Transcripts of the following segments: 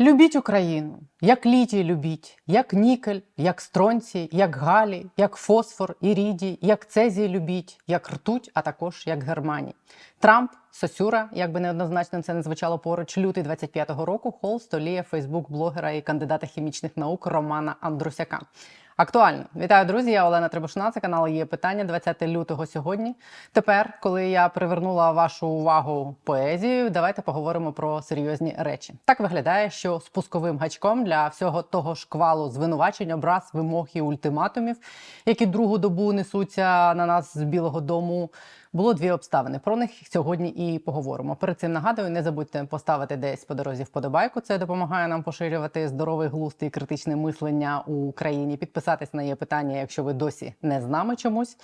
Любіть Україну, як літій любіть, як нікель, як стронці, як галі, як фосфор, ірідій, як цезій любіть, як ртуть, а також як германій. Трамп, Сосюра, як би неоднозначно це не звучало поруч, лютий 25-го року, хол століє Фейсбук-блогера і кандидата хімічних наук Романа Андрусяка. Актуально, вітаю, друзі! Я Олена Требушна. Це канал є питання 20 лютого сьогодні. Тепер, коли я привернула вашу увагу поезією, давайте поговоримо про серйозні речі. Так виглядає, що спусковим гачком для всього того шквалу звинувачень, образ, вимог і ультиматумів, які другу добу несуться на нас з Білого Дому. Було дві обставини. Про них сьогодні і поговоримо. Перед цим нагадую, не забудьте поставити десь по дорозі вподобайку. Це допомагає нам поширювати здоровий глузд і критичне мислення у Україні. Підписатись на є питання, якщо ви досі не з нами чомусь.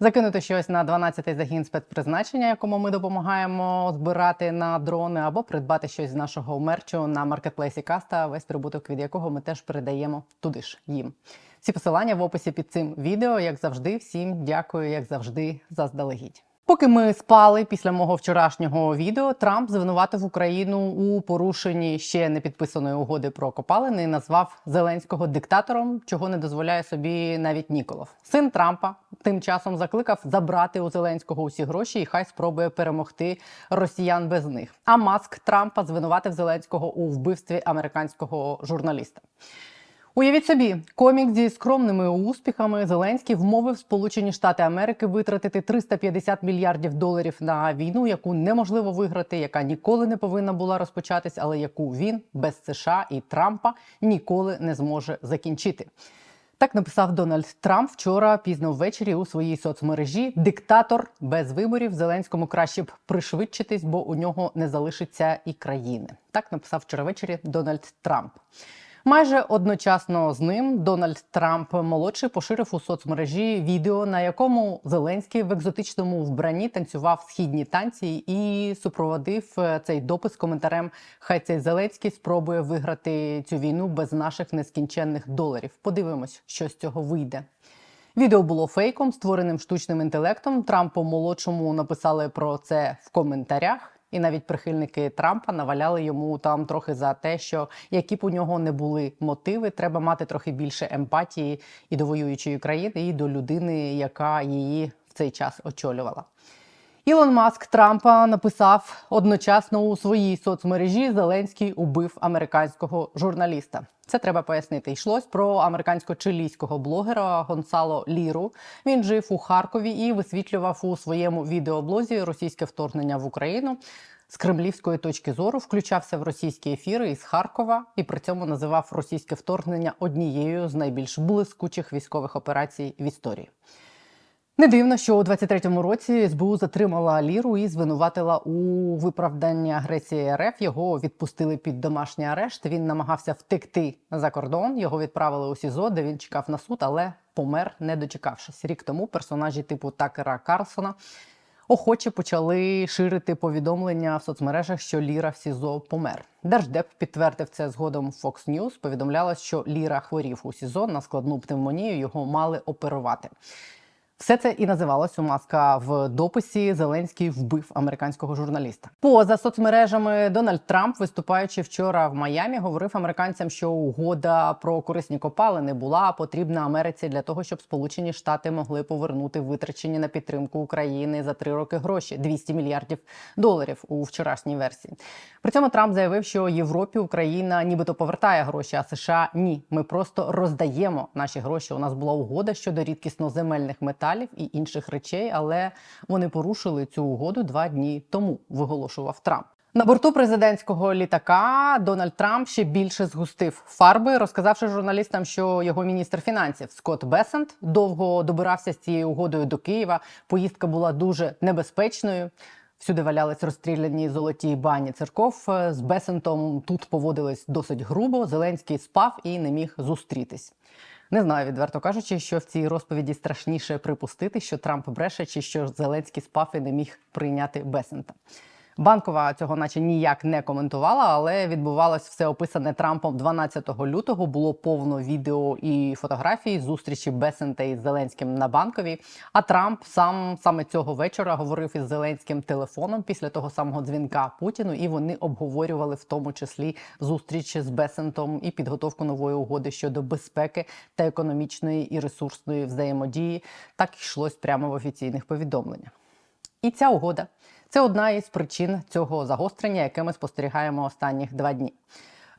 Закинути щось на 12-й загін спецпризначення, якому ми допомагаємо збирати на дрони, або придбати щось з нашого мерчу на маркетплейсі Каста, весь прибуток від якого ми теж передаємо туди ж їм. Всі посилання в описі під цим відео. Як завжди, всім дякую, як завжди, заздалегідь. Поки ми спали після мого вчорашнього відео, Трамп звинуватив Україну у порушенні ще не підписаної угоди про копалини і назвав Зеленського диктатором, чого не дозволяє собі навіть Ніколов. Син Трампа тим часом закликав забрати у Зеленського усі гроші, і хай спробує перемогти росіян без них. А маск Трампа звинуватив Зеленського у вбивстві американського журналіста. Уявіть собі, комік зі скромними успіхами Зеленський вмовив Сполучені Штати Америки витратити 350 мільярдів доларів на війну, яку неможливо виграти, яка ніколи не повинна була розпочатись, але яку він без США і Трампа ніколи не зможе закінчити. Так написав Дональд Трамп вчора пізно ввечері у своїй соцмережі. Диктатор без виборів Зеленському краще б пришвидшитись, бо у нього не залишиться і країни. Так написав вчора ввечері Дональд Трамп. Майже одночасно з ним Дональд Трамп молодший поширив у соцмережі відео, на якому Зеленський в екзотичному вбранні танцював східні танці і супроводив е, цей допис коментарем: Хай цей Зеленський спробує виграти цю війну без наших нескінченних доларів. Подивимось, що з цього вийде. Відео було фейком, створеним штучним інтелектом. Трампу молодшому написали про це в коментарях. І навіть прихильники Трампа наваляли йому там трохи за те, що які б у нього не були мотиви, треба мати трохи більше емпатії і до воюючої країни, і до людини, яка її в цей час очолювала. Ілон Маск Трампа написав одночасно у своїй соцмережі Зеленський убив американського журналіста. Це треба пояснити. Йшлось про американсько-чилійського блогера Гонсало Ліру. Він жив у Харкові і висвітлював у своєму відеоблозі російське вторгнення в Україну. З кремлівської точки зору включався в російські ефіри із Харкова і при цьому називав російське вторгнення однією з найбільш блискучих військових операцій в історії. Не дивно, що у 23-му році СБУ затримала Ліру і звинуватила у виправданні агресії РФ. Його відпустили під домашній арешт. Він намагався втекти за кордон. Його відправили у СІЗО, де він чекав на суд, але помер, не дочекавшись. Рік тому персонажі типу Такера Карлсона охоче почали ширити повідомлення в соцмережах, що Ліра в СІЗО помер. Держдеп підтвердив це згодом Fox News. Повідомлялось, що Ліра хворів у СІЗО на складну пневмонію. Його мали оперувати. Все це і називалось у маска в дописі Зеленський вбив американського журналіста. Поза соцмережами Дональд Трамп, виступаючи вчора в Майамі, говорив американцям, що угода про корисні копалини була потрібна Америці для того, щоб Сполучені Штати могли повернути витрачені на підтримку України за три роки гроші 200 мільярдів доларів у вчорашній версії. При цьому Трамп заявив, що Європі Україна нібито повертає гроші, а США ні. Ми просто роздаємо наші гроші. У нас була угода щодо рідкісноземельних металів і інших речей, але вони порушили цю угоду два дні тому. Виголошував Трамп. На борту президентського літака Дональд Трамп ще більше згустив фарби, розказавши журналістам, що його міністр фінансів Скотт Бесент довго добирався з цією угодою до Києва. Поїздка була дуже небезпечною. Всюди валялись розстріляні золоті бані церков. З Бесентом тут поводились досить грубо. Зеленський спав і не міг зустрітись. Не знаю, відверто кажучи, що в цій розповіді страшніше припустити, що Трамп бреше, чи що Зеленський спав і не міг прийняти Бесента. Банкова цього, наче ніяк не коментувала, але відбувалось все описане Трампом 12 лютого. Було повно відео і фотографій зустрічі Бесента із Зеленським на банковій. А Трамп сам саме цього вечора говорив із Зеленським телефоном після того самого дзвінка Путіну, і вони обговорювали в тому числі зустріч з Бесентом і підготовку нової угоди щодо безпеки та економічної і ресурсної взаємодії. Так йшлось прямо в офіційних повідомленнях. І ця угода це одна із причин цього загострення, яке ми спостерігаємо останніх два дні.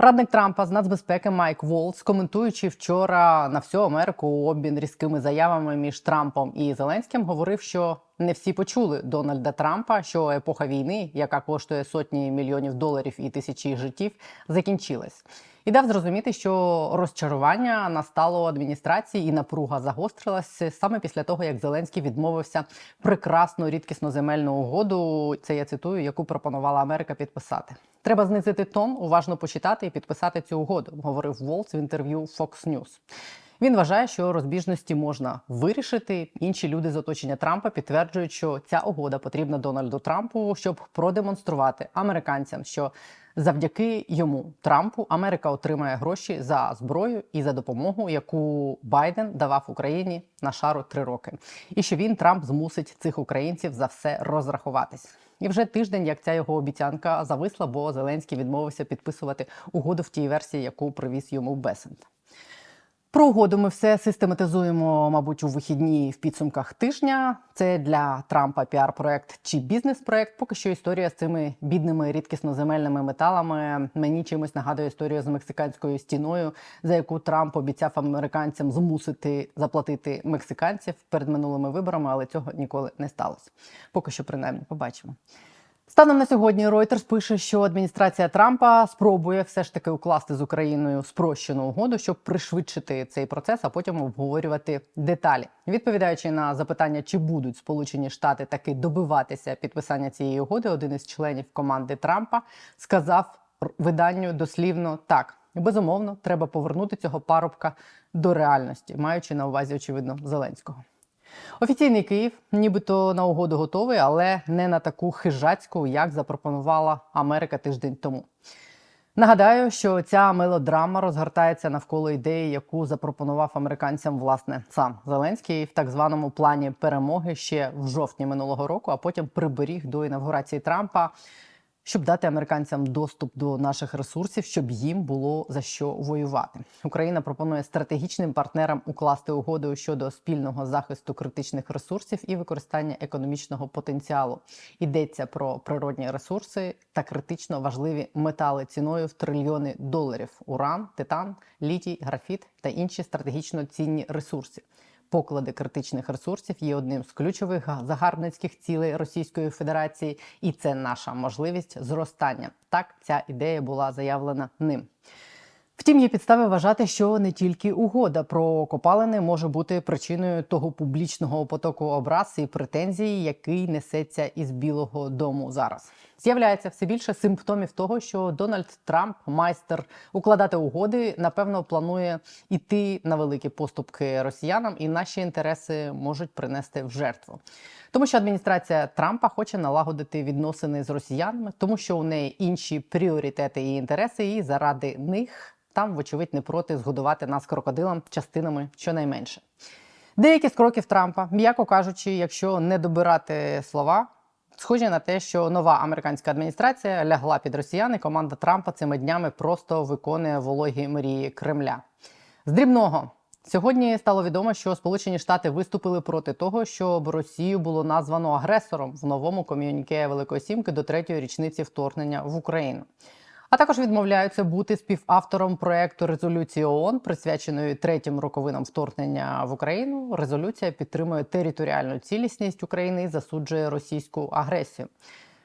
Радник Трампа з нацбезпеки Майк Волц, коментуючи вчора на всю Америку обмін різкими заявами між Трампом і Зеленським, говорив, що не всі почули Дональда Трампа, що епоха війни, яка коштує сотні мільйонів доларів і тисячі життів, закінчилась. І дав зрозуміти, що розчарування настало адміністрації і напруга загострилася саме після того, як Зеленський відмовився прекрасну рідкісно земельну угоду. Це я цитую, яку пропонувала Америка підписати. Треба знизити тон, уважно почитати і підписати цю угоду, говорив Волц в інтерв'ю Fox News. Він вважає, що розбіжності можна вирішити. Інші люди з оточення Трампа підтверджують, що ця угода потрібна Дональду Трампу, щоб продемонструвати американцям, що завдяки йому Трампу Америка отримає гроші за зброю і за допомогу, яку Байден давав Україні на шару три роки, і що він Трамп змусить цих українців за все розрахуватись. І вже тиждень, як ця його обіцянка зависла, бо Зеленський відмовився підписувати угоду в тій версії, яку привіз йому Бесент. Про угоду ми все систематизуємо, мабуть, у вихідні в підсумках тижня. Це для Трампа піар-проект чи бізнес-проект. Поки що історія з цими бідними рідкісно-земельними металами мені чимось нагадує історію з мексиканською стіною, за яку Трамп обіцяв американцям змусити заплатити мексиканців перед минулими виборами, але цього ніколи не сталося. Поки що, принаймні, побачимо. Станом на сьогодні Reuters пише, що адміністрація Трампа спробує все ж таки укласти з Україною спрощену угоду, щоб пришвидшити цей процес, а потім обговорювати деталі. Відповідаючи на запитання, чи будуть Сполучені Штати таки добиватися підписання цієї угоди, один із членів команди Трампа сказав виданню дослівно так: безумовно, треба повернути цього парубка до реальності, маючи на увазі, очевидно, Зеленського. Офіційний Київ, нібито на угоду готовий, але не на таку хижацьку, як запропонувала Америка тиждень тому. Нагадаю, що ця мелодрама розгортається навколо ідеї, яку запропонував американцям власне сам Зеленський в так званому плані перемоги ще в жовтні минулого року, а потім приберіг до інавгурації Трампа щоб дати американцям доступ до наших ресурсів, щоб їм було за що воювати. Україна пропонує стратегічним партнерам укласти угоду щодо спільного захисту критичних ресурсів і використання економічного потенціалу. Йдеться про природні ресурси та критично важливі метали ціною в трильйони доларів: уран, титан, літій, графіт та інші стратегічно цінні ресурси поклади критичних ресурсів є одним з ключових загарбницьких цілей Російської Федерації, і це наша можливість зростання. Так ця ідея була заявлена ним. Втім, є підстави вважати, що не тільки угода про копалини може бути причиною того публічного потоку образ і претензій, який несеться із Білого Дому зараз. З'являється все більше симптомів того, що Дональд Трамп, майстер укладати угоди, напевно, планує іти на великі поступки росіянам, і наші інтереси можуть принести в жертву. Тому що адміністрація Трампа хоче налагодити відносини з росіянами, тому що у неї інші пріоритети і інтереси, і заради них там, вочевидь, не проти згодувати нас крокодилам частинами щонайменше. Деякі з кроків Трампа, м'яко кажучи, якщо не добирати слова, схожі на те, що нова американська адміністрація лягла під росіян, і команда Трампа цими днями просто виконує вологі мрії Кремля. З дрібного. Сьогодні стало відомо, що Сполучені Штати виступили проти того, щоб Росію було названо агресором в новому ком'юніке Великої Сімки до третьої річниці вторгнення в Україну а також відмовляються бути співавтором проекту резолюції ООН, присвяченої третім роковинам вторгнення в Україну. Резолюція підтримує територіальну цілісність України і засуджує російську агресію.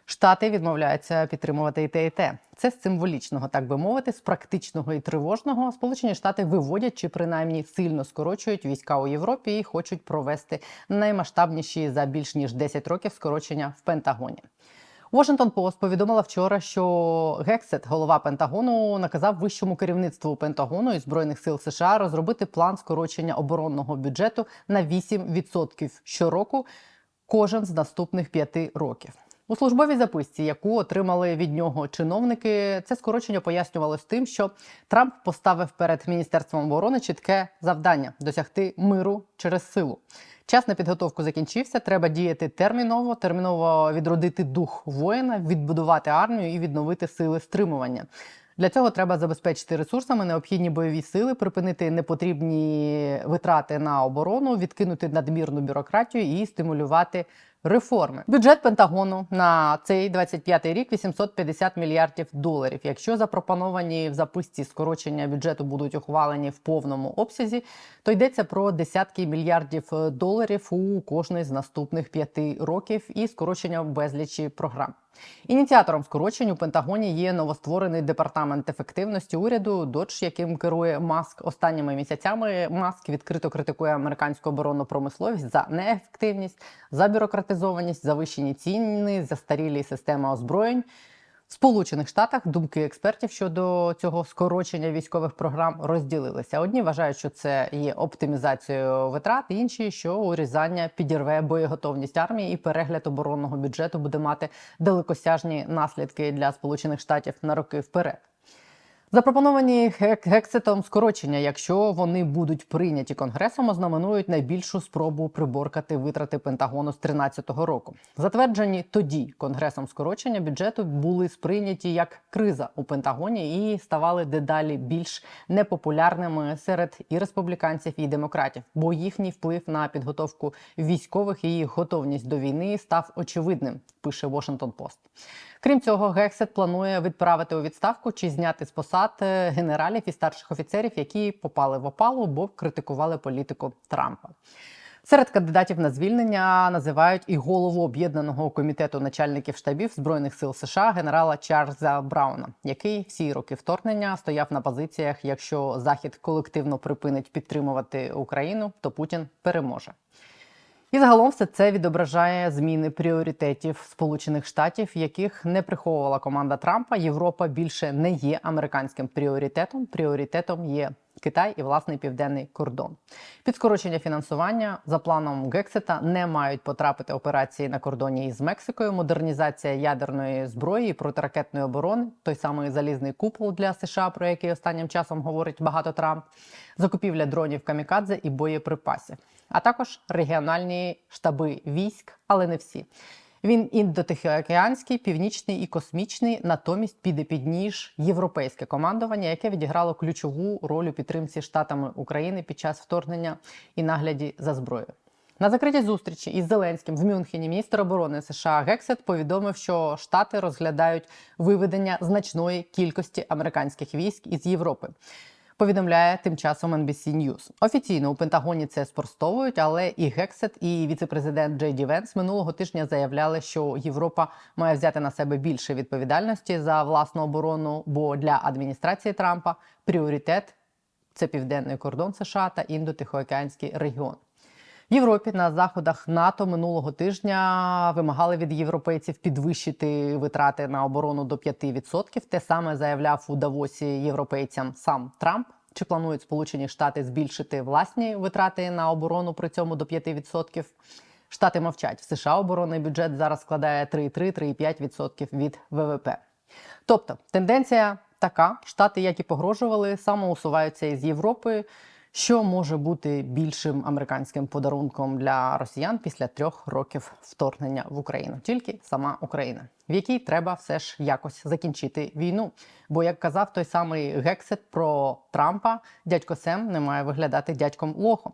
Штати відмовляються підтримувати і те, і те. Це з символічного, так би мовити, з практичного і тривожного. Сполучені Штати виводять чи принаймні сильно скорочують війська у Європі і хочуть провести наймасштабніші за більш ніж 10 років скорочення в Пентагоні. Washington Post повідомила вчора, що Гексет, голова Пентагону, наказав вищому керівництву Пентагону і збройних сил США розробити план скорочення оборонного бюджету на 8% щороку, кожен з наступних п'яти років. У службовій записці, яку отримали від нього чиновники, це скорочення пояснювалось тим, що Трамп поставив перед міністерством оборони чітке завдання досягти миру через силу. Час на підготовку закінчився. Треба діяти терміново, терміново відродити дух воїна, відбудувати армію і відновити сили стримування. Для цього треба забезпечити ресурсами необхідні бойові сили, припинити непотрібні витрати на оборону, відкинути надмірну бюрократію і стимулювати реформи. Бюджет Пентагону на цей 25-й рік 850 мільярдів доларів. Якщо запропоновані в записці скорочення бюджету будуть ухвалені в повному обсязі, то йдеться про десятки мільярдів доларів у кожний з наступних п'яти років і скорочення безлічі програм. Ініціатором скорочень у Пентагоні є новостворений департамент ефективності уряду, доч яким керує Маск. Останніми місяцями Маск відкрито критикує американську оборонну промисловість за неефективність, за бюрократизованість, завищені ціни, застарілі системи озброєнь. Сполучених Штатах думки експертів щодо цього скорочення військових програм розділилися. Одні вважають, що це є оптимізацією витрат, інші, що урізання підірве боєготовність армії і перегляд оборонного бюджету буде мати далекосяжні наслідки для Сполучених Штатів на роки вперед. Запропоновані гек- скорочення, якщо вони будуть прийняті конгресом, ознаменують найбільшу спробу приборкати витрати Пентагону з 2013 року. Затверджені тоді конгресом скорочення бюджету були сприйняті як криза у Пентагоні і ставали дедалі більш непопулярними серед і республіканців, і демократів, бо їхній вплив на підготовку військових і готовність до війни став очевидним. Пише Washington Post. Крім цього, Гексет планує відправити у відставку чи зняти з посад генералів і старших офіцерів, які попали в опалу, бо критикували політику Трампа. Серед кандидатів на звільнення називають і голову об'єднаного комітету начальників штабів збройних сил США генерала Чарльза Брауна, який всі роки вторгнення стояв на позиціях: якщо Захід колективно припинить підтримувати Україну, то Путін переможе. І загалом все це відображає зміни пріоритетів Сполучених Штатів, яких не приховувала команда Трампа. Європа більше не є американським пріоритетом. Пріоритетом є Китай і власний південний кордон. Під скорочення фінансування за планом Гексета не мають потрапити операції на кордоні із Мексикою, модернізація ядерної зброї протиракетної оборони, той самий залізний купол для США, про який останнім часом говорить багато Трамп, закупівля дронів камікадзе і боєприпасів, а також регіональні штаби військ, але не всі. Він індотихоокеанський, північний і космічний, натомість піде під ніж європейське командування, яке відіграло ключову роль у підтримці штатами України під час вторгнення і нагляді за зброєю. На закритій зустрічі із Зеленським в Мюнхені міністр оборони США Гексет повідомив, що Штати розглядають виведення значної кількості американських військ із Європи. Повідомляє тим часом NBC News. Офіційно у Пентагоні це спростовують, але і Гексет, і віцепрезидент Джей Ді Венс минулого тижня заявляли, що Європа має взяти на себе більше відповідальності за власну оборону, бо для адміністрації Трампа пріоритет це південний кордон США та індотихоокеанський регіон. Європі на заходах НАТО минулого тижня вимагали від європейців підвищити витрати на оборону до 5%. Те саме заявляв у Давосі європейцям сам Трамп. Чи планують Сполучені Штати збільшити власні витрати на оборону при цьому до 5%? Штати мовчать. В США оборонний бюджет зараз складає 3,3-3,5% від ВВП. Тобто тенденція така: штати, як і погрожували, самоусуваються із Європи. Що може бути більшим американським подарунком для росіян після трьох років вторгнення в Україну? Тільки сама Україна, в якій треба все ж якось закінчити війну. Бо, як казав той самий Гексет про Трампа, дядько Сем не має виглядати дядьком лохом.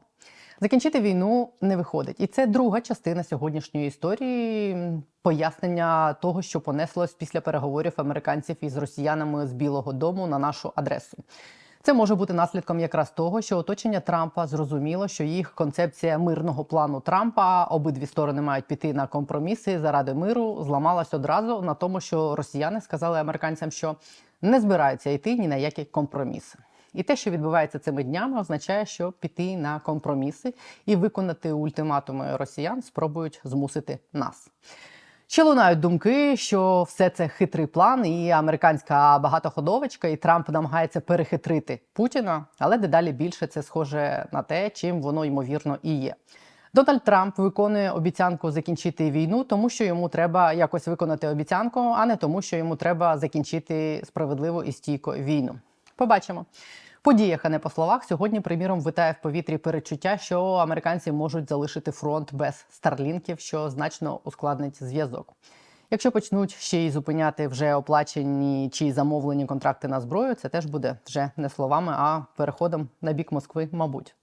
Закінчити війну не виходить, і це друга частина сьогоднішньої історії пояснення того, що понеслось після переговорів американців із росіянами з Білого Дому на нашу адресу. Це може бути наслідком якраз того, що оточення Трампа зрозуміло, що їх концепція мирного плану Трампа обидві сторони мають піти на компроміси заради миру. Зламалась одразу на тому, що росіяни сказали американцям, що не збираються йти ні на які компроміси. І те, що відбувається цими днями, означає, що піти на компроміси і виконати ультиматуми росіян спробують змусити нас. Ще лунають думки, що все це хитрий план, і американська багатоходовочка, і Трамп намагається перехитрити Путіна, але дедалі більше це схоже на те, чим воно ймовірно і є. Дональд Трамп виконує обіцянку закінчити війну, тому що йому треба якось виконати обіцянку, а не тому, що йому треба закінчити справедливо і стійко війну. Побачимо. По діях, а не по словах, сьогодні, приміром, витає в повітрі перечуття, що американці можуть залишити фронт без старлінків, що значно ускладнить зв'язок. Якщо почнуть ще й зупиняти вже оплачені чи замовлені контракти на зброю, це теж буде вже не словами, а переходом на бік Москви, мабуть.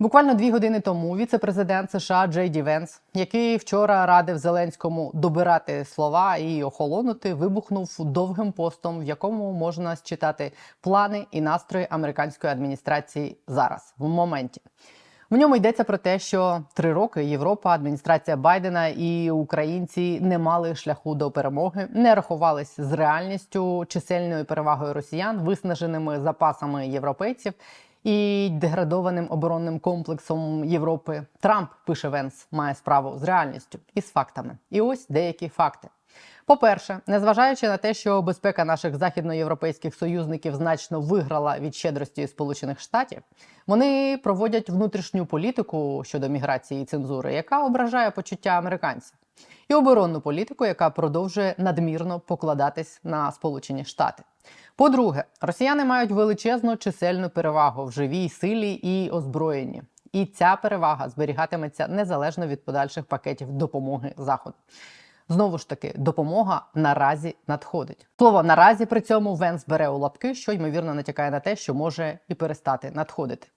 Буквально дві години тому віце-президент США Джей Ді Венс, який вчора радив Зеленському добирати слова і охолонути, вибухнув довгим постом, в якому можна считати плани і настрої американської адміністрації зараз, в моменті. В ньому йдеться про те, що три роки Європа, адміністрація Байдена і українці не мали шляху до перемоги, не рахувались з реальністю чисельною перевагою росіян, виснаженими запасами європейців і деградованим оборонним комплексом Європи. Трамп пише Венс, має справу з реальністю і з фактами. І ось деякі факти. По-перше, незважаючи на те, що безпека наших західноєвропейських союзників значно виграла від щедрості Сполучених Штатів, вони проводять внутрішню політику щодо міграції і цензури, яка ображає почуття американців, і оборонну політику, яка продовжує надмірно покладатись на Сполучені Штати. По-друге, росіяни мають величезну чисельну перевагу в живій силі і озброєнні. І ця перевага зберігатиметься незалежно від подальших пакетів допомоги Заходу. Знову ж таки, допомога наразі надходить. Слово наразі при цьому Венс бере у лапки, що ймовірно натякає на те, що може і перестати надходити.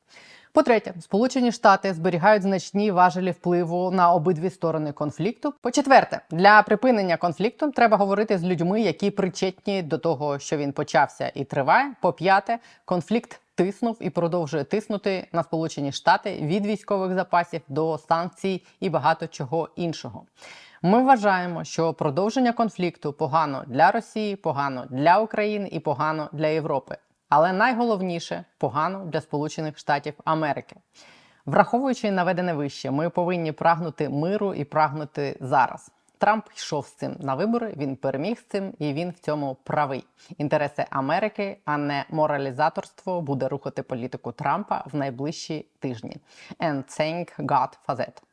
По-третє, Сполучені Штати зберігають значні важелі впливу на обидві сторони конфлікту. По-четверте, для припинення конфлікту треба говорити з людьми, які причетні до того, що він почався і триває. По-п'яте, конфлікт тиснув і продовжує тиснути на Сполучені Штати від військових запасів до санкцій і багато чого іншого. Ми вважаємо, що продовження конфлікту погано для Росії, погано для України і погано для Європи. Але найголовніше погано для Сполучених Штатів Америки. Враховуючи наведене вище, ми повинні прагнути миру і прагнути зараз. Трамп йшов з цим на вибори. Він переміг з цим, і він в цьому правий. Інтереси Америки, а не моралізаторство, буде рухати політику Трампа в найближчі тижні. And thank God for that.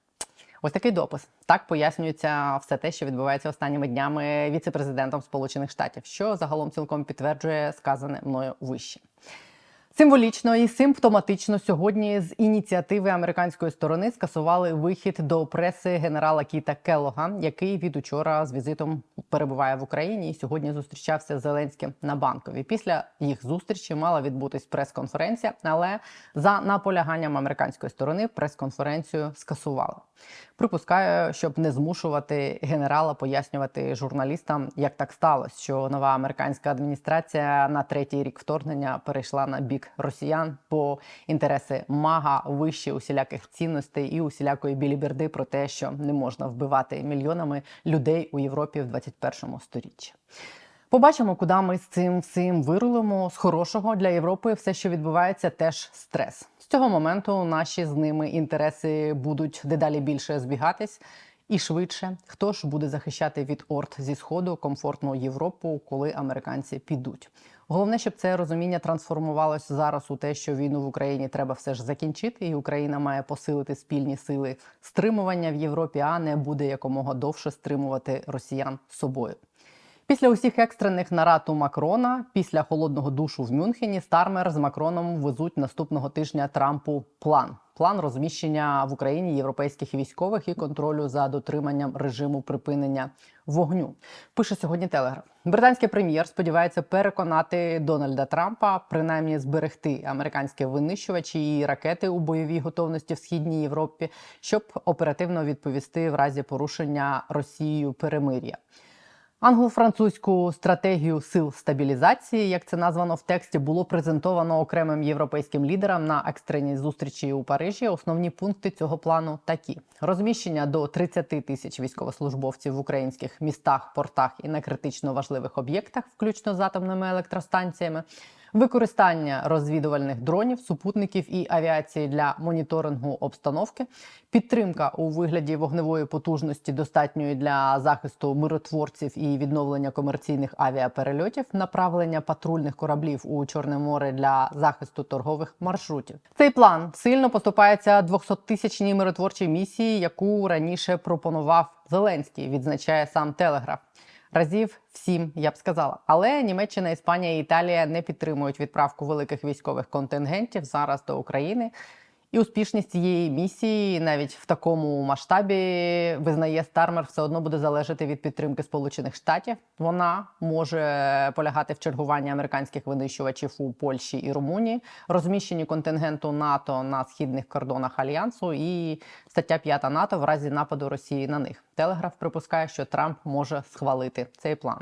Ось такий допис. Так пояснюється все те, що відбувається останніми днями віце-президентом Сполучених Штатів, що загалом цілком підтверджує сказане мною вище. Символічно і симптоматично сьогодні з ініціативи американської сторони скасували вихід до преси генерала Кіта Келлога, який від учора з візитом перебуває в Україні і сьогодні зустрічався з Зеленським на банкові. Після їх зустрічі мала відбутись прес-конференція, але за наполяганням американської сторони прес-конференцію скасували. Припускаю, щоб не змушувати генерала пояснювати журналістам, як так сталося, що нова американська адміністрація на третій рік вторгнення перейшла на бік росіян, бо інтереси мага вищі усіляких цінностей і усілякої біліберди про те, що не можна вбивати мільйонами людей у Європі в 21 сторіччі. Побачимо, куди ми з цим всім вирулимо. З хорошого для Європи все, що відбувається, теж стрес. З цього моменту наші з ними інтереси будуть дедалі більше збігатись і швидше. Хто ж буде захищати від орд зі сходу комфортну Європу, коли американці підуть? Головне, щоб це розуміння трансформувалося зараз у те, що війну в Україні треба все ж закінчити, і Україна має посилити спільні сили стримування в Європі, а не буде якомога довше стримувати росіян собою. Після усіх екстрених нарад у Макрона, після холодного душу в Мюнхені, Стармер з Макроном везуть наступного тижня Трампу план. План розміщення в Україні європейських військових і контролю за дотриманням режиму припинення вогню. Пише сьогодні Телеграф. Британський прем'єр сподівається переконати Дональда Трампа, принаймні зберегти американські винищувачі і ракети у бойовій готовності в східній Європі, щоб оперативно відповісти в разі порушення Росією перемир'я. Англо-французьку стратегію сил стабілізації, як це названо в тексті, було презентовано окремим європейським лідерам на екстреній зустрічі у Парижі. Основні пункти цього плану такі: розміщення до 30 тисяч військовослужбовців в українських містах, портах і на критично важливих об'єктах, включно з атомними електростанціями. Використання розвідувальних дронів, супутників і авіації для моніторингу обстановки, підтримка у вигляді вогневої потужності, достатньої для захисту миротворців і відновлення комерційних авіаперельотів, направлення патрульних кораблів у Чорне море для захисту торгових маршрутів. Цей план сильно поступається 200-тисячній миротворчій місії, яку раніше пропонував Зеленський, відзначає сам Телеграф. Разів всім, я б сказала. Але Німеччина, Іспанія і Італія не підтримують відправку великих військових контингентів зараз до України. І успішність цієї місії навіть в такому масштабі визнає Стармер, все одно буде залежати від підтримки Сполучених Штатів. Вона може полягати в чергуванні американських винищувачів у Польщі і Румунії, розміщенні контингенту НАТО на східних кордонах альянсу і стаття 5 НАТО в разі нападу Росії на них. Телеграф припускає, що Трамп може схвалити цей план.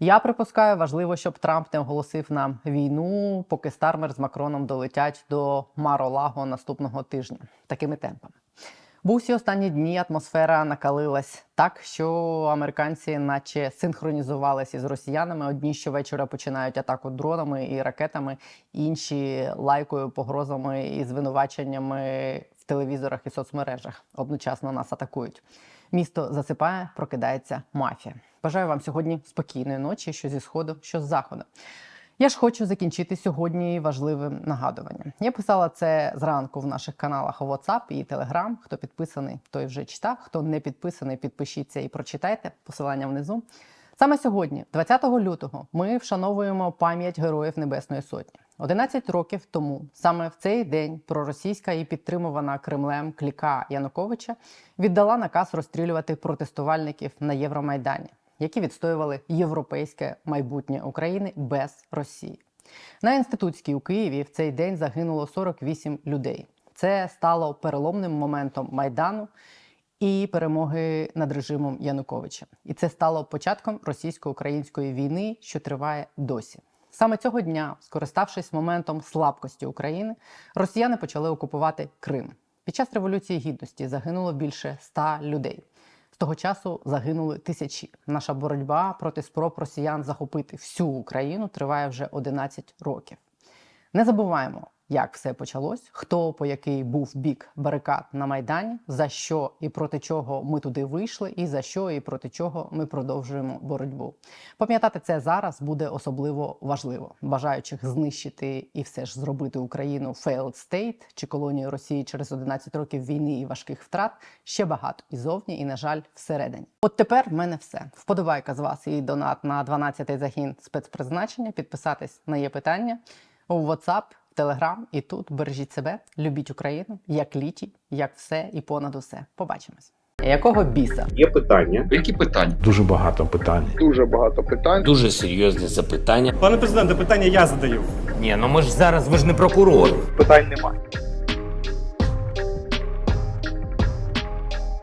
Я припускаю, важливо, щоб Трамп не оголосив нам війну, поки Стармер з Макроном долетять до Маролаго наступного тижня такими темпами. Бо усі останні дні атмосфера накалилась так, що американці, наче синхронізувалися із росіянами. Одні щовечора починають атаку дронами і ракетами, інші лайкою, погрозами і звинуваченнями в телевізорах і соцмережах. Одночасно нас атакують. Місто засипає, прокидається мафія. Бажаю вам сьогодні спокійної ночі, що зі сходу, що з заходу. Я ж хочу закінчити сьогодні важливим нагадуванням. Я писала це зранку в наших каналах WhatsApp і Telegram. Хто підписаний, той вже читав. Хто не підписаний, підпишіться і прочитайте. Посилання внизу. Саме сьогодні, 20 лютого, ми вшановуємо пам'ять героїв Небесної Сотні. 11 років тому, саме в цей день, проросійська і підтримувана Кремлем кліка Януковича віддала наказ розстрілювати протестувальників на Євромайдані, які відстоювали європейське майбутнє України без Росії. На інститутській у Києві в цей день загинуло 48 людей. Це стало переломним моментом майдану і перемоги над режимом Януковича. І це стало початком російсько-української війни, що триває досі. Саме цього дня, скориставшись моментом слабкості України, росіяни почали окупувати Крим. Під час революції гідності загинуло більше ста людей. З того часу загинули тисячі. Наша боротьба проти спроб росіян захопити всю Україну триває вже 11 років. Не забуваємо, як все почалось, хто по який був бік барикад на майдані, за що і проти чого ми туди вийшли, і за що і проти чого ми продовжуємо боротьбу. Пам'ятати це зараз буде особливо важливо. Бажаючих знищити і все ж зробити Україну failed state чи колонію Росії через 11 років війни і важких втрат ще багато і зовні, і на жаль, всередині. От тепер в мене все. Вподобайка з вас і донат на 12-й загін спецпризначення. Підписатись на є питання у WhatsApp, Telegram і тут бережіть себе, любіть Україну, як літі, як все і понад усе. Побачимось. Якого біса? Є питання. Які питання? Дуже багато питань. дуже багато питань. Дуже серйозне запитання. Пане президенте, питання я задаю. Ні, ну ми ж зараз ви ж не прокурор. Питань немає.